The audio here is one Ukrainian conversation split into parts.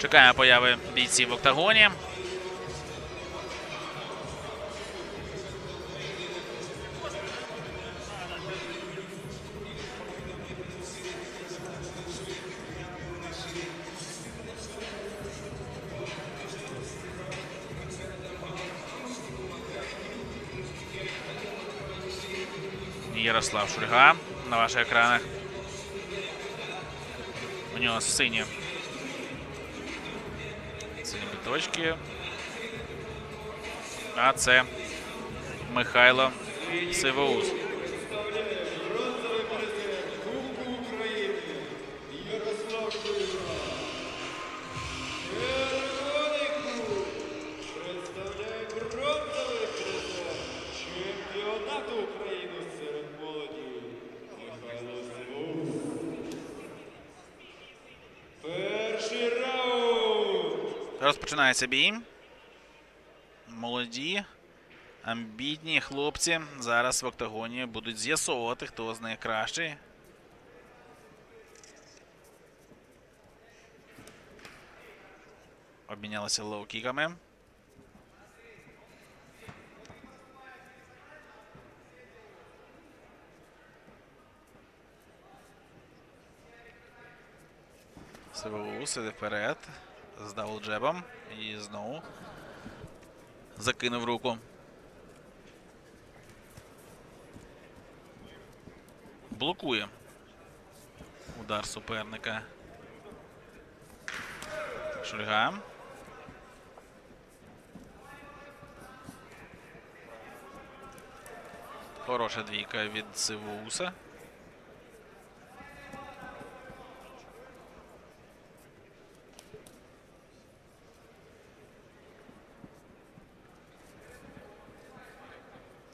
Чекаємо появи бійців в октагоні. Ярослав Шульга на ваших екранах. У нього сині. Біточки. А це Михайло Сивоус. Розпочинається бій. Молоді, амбітні хлопці зараз в октагоні будуть з'ясовувати, хто з них кращий. Обмінялися лоу-кіками. Сивоус іде вперед з даблджебом і знову закинув руку. Блокує удар суперника. Шульга. Хороша двійка від Сивоуса.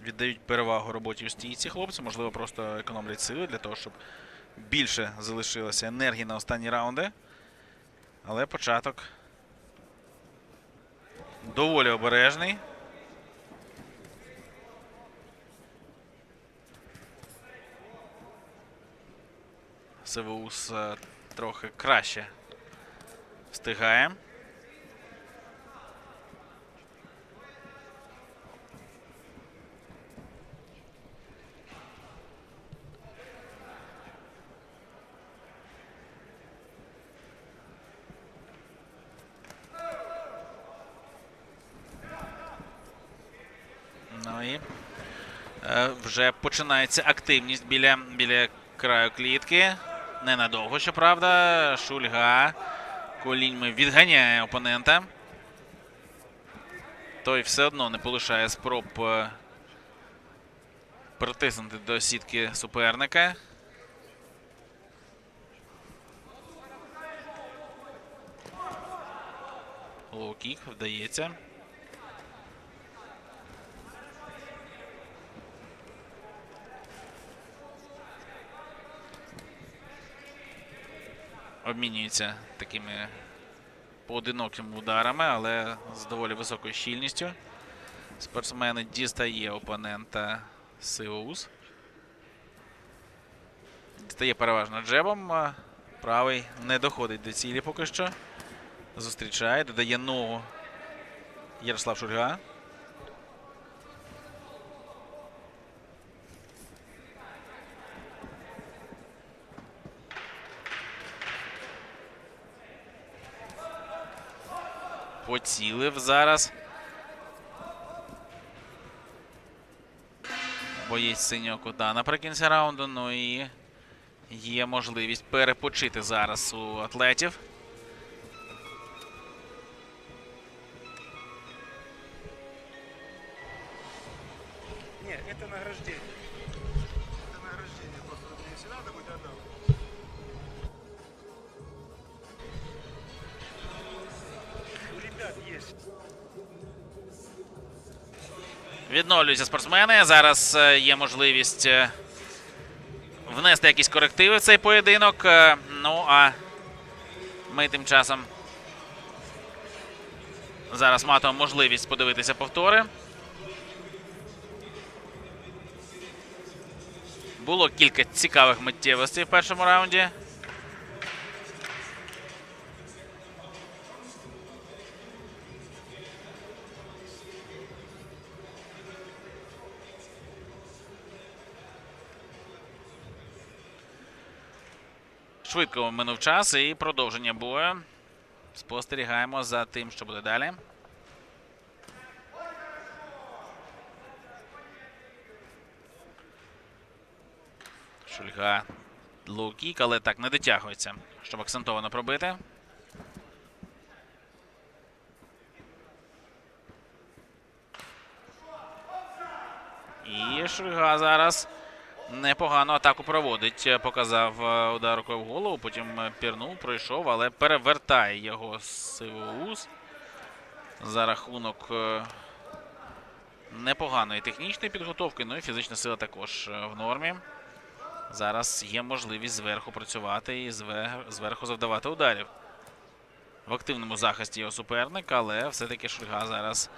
Віддають перевагу роботі у стійці хлопці, можливо, просто економлять сили для того, щоб більше залишилося енергії на останні раунди. Але початок доволі обережний. Севеус е, трохи краще встигає. Ну і е, вже починається активність біля, біля краю клітки. Ненадовго, щоправда. Шульга коліньми відганяє опонента. Той все одно не полишає спроб е, притиснути до сітки суперника. Лоу-кік вдається. Обмінюються такими поодинокими ударами, але з доволі високою щільністю. Спортсмени дістає опонента Сиус. Дістає переважно джебом. Правий не доходить до цілі поки що. Зустрічає, додає ногу Ярослав Шульга. Поцілив зараз. Боєць синього кута наприкінці раунду. Ну і є можливість перепочити зараз у атлетів. Нет, это награждение. Відновлюються спортсмени. Зараз е, є можливість е, внести якісь корективи в цей поєдинок. Е, Ну а ми тим часом зараз матимемо можливість подивитися повтори. Було кілька цікавих миттєвостей в першому раунді. Швидко минув час і продовження бою. Спостерігаємо за тим, що буде далі. Шульга лоу-кік, але так не дотягується, щоб акцентовано пробити. І Шульга зараз непогану атаку проводить. Показав е, удар рукою в голову, потім е, пірнув, пройшов, але перевертає його Сивоус за рахунок е, непоганої технічної підготовки, ну і фізична сила також е, в нормі. Зараз є можливість зверху працювати і зверху завдавати ударів. В активному захисті його суперник, але все-таки Шульга зараз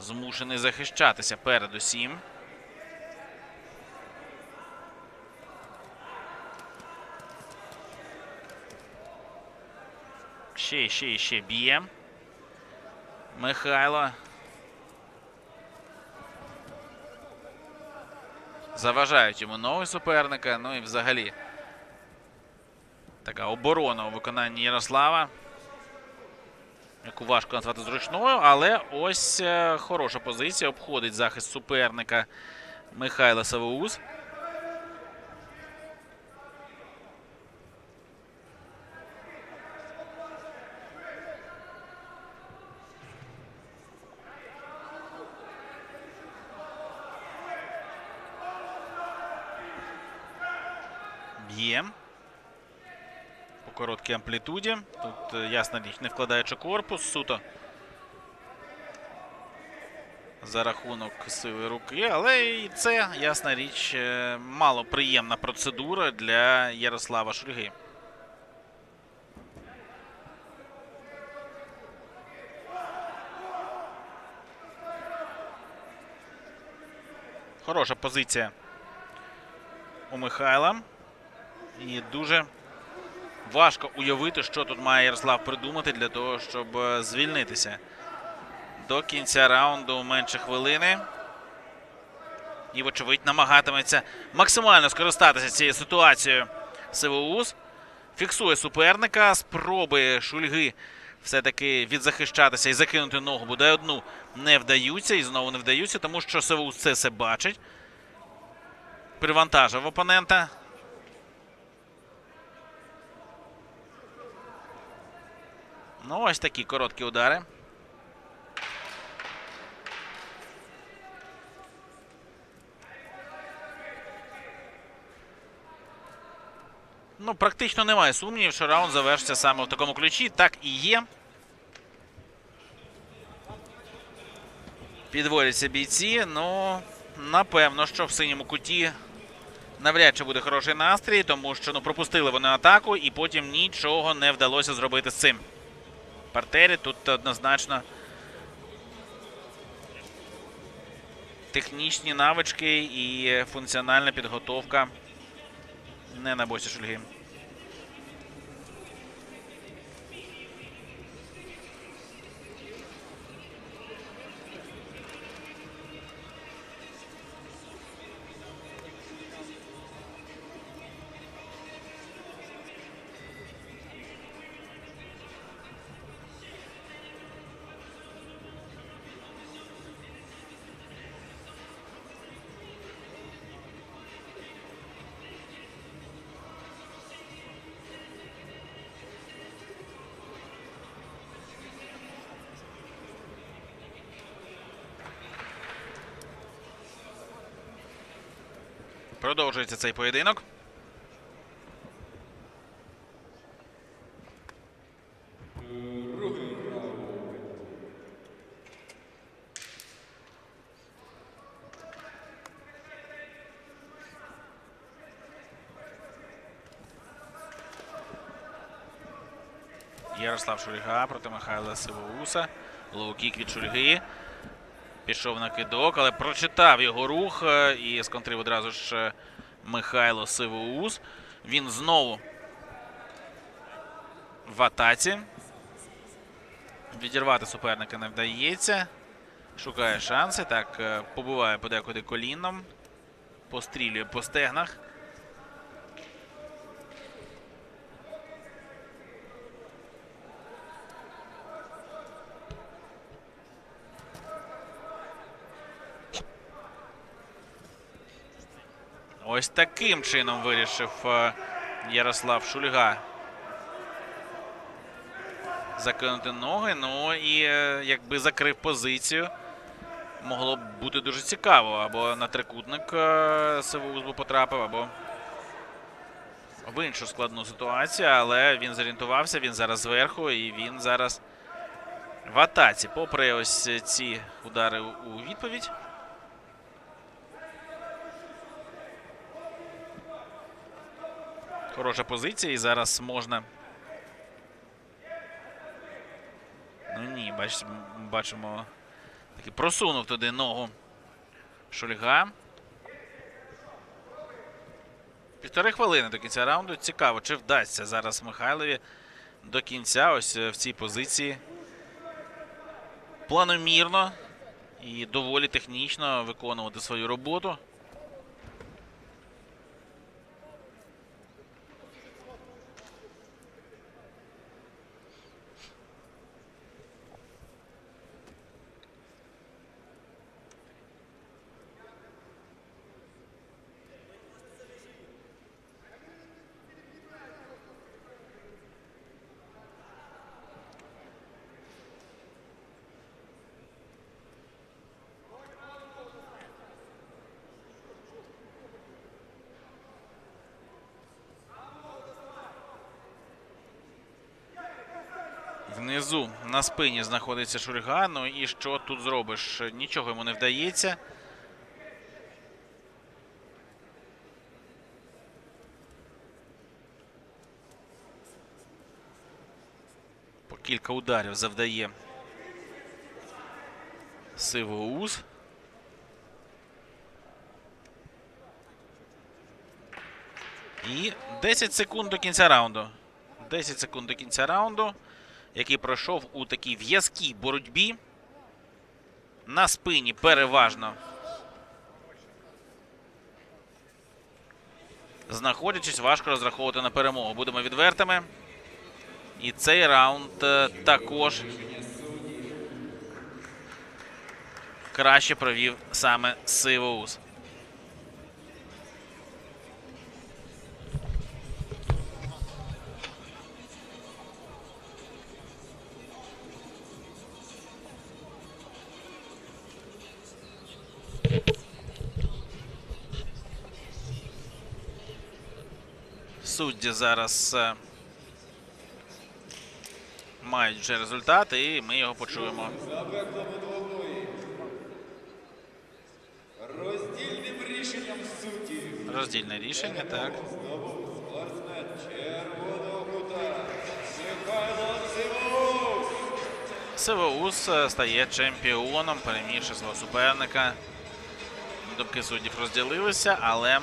змушений захищатися передусім. Ще, ще, ще б'є. Михайло. Заважають йому ноги суперника. Ну і взагалі. Така оборона у виконанні Ярослава. Яку важко назвати зручною, але ось е, хороша позиція. Обходить захист суперника Михайла Савоус. Б'є. По короткій амплітуді. Тут, е, ясна річ, не вкладаючи корпус, суто. За рахунок сили руки, але і це, ясна річ, е, мало приємна процедура для Ярослава Шульги. Хороша позиція у Михайла. І дуже важко уявити, що тут має Ярослав придумати для того, щоб е, звільнитися. До кінця раунду менше хвилини. І, вочевидь, намагатиметься максимально скористатися цією ситуацією Сивоус. Фіксує суперника, спроби шульги все-таки відзахищатися і закинути ногу, бодай одну не вдаються і знову не вдаються, тому що Сивоус це все бачить. Привантажив опонента. Ну, ось такі короткі удари. Ну, практично немає сумнівів, що раунд завершиться саме в такому ключі. Так і є. Підводяться бійці. Ну, напевно, що в синьому куті навряд чи буде хороший настрій, тому що ну, пропустили вони атаку, і потім нічого не вдалося зробити з цим. Партері тут однозначно технічні навички і функціональна підготовка не на босі Шульги. Продовжується цей поєдинок. Ярослав Шульга проти Михайла Сивоуса. Лоу-кік від Шульги. Пішов на кидок, але прочитав його рух е, і сконтрив одразу ж е, Михайло Сивоус. Він знову в атаці. Відірвати суперника не вдається. Шукає шанси. Так, побуває подекуди коліном. Пострілює по стегнах. Ось таким чином вирішив е, Ярослав Шульга закинути ноги. Ну і е, якби закрив позицію. Могло б бути дуже цікаво. Або на трикутник е, Сивоус потрапив, або в іншу складну ситуацію, але він зорієнтувався, він зараз зверху, і він зараз в атаці. Попри ось ці удари у відповідь. Хороша позиція, і зараз можна. Ну ні, бач, бачимо. Таки просунув туди ногу Шульга. Півтори хвилини до кінця раунду. Цікаво, чи вдасться зараз Михайлові до кінця ось е, в цій позиції. Планомірно і доволі технічно виконувати свою роботу. Внизу на спині знаходиться Шульга. Ну і що тут зробиш? Нічого йому не вдається. По кілька ударів завдає Сивоус. І 10 секунд до кінця раунду. 10 секунд до кінця раунду, який пройшов у такій в'язкій боротьбі. На спині переважно. Знаходячись, важко розраховувати на перемогу. Будемо відвертими. І цей раунд е, також краще провів саме Сивоус. Судді зараз е, мають вже результат, і ми його почуємо. Роздільним рішенням суддів. Роздільне рішення, так. Сивоус е, стає чемпіоном, перемігши свого суперника. Думки суддів розділилися, але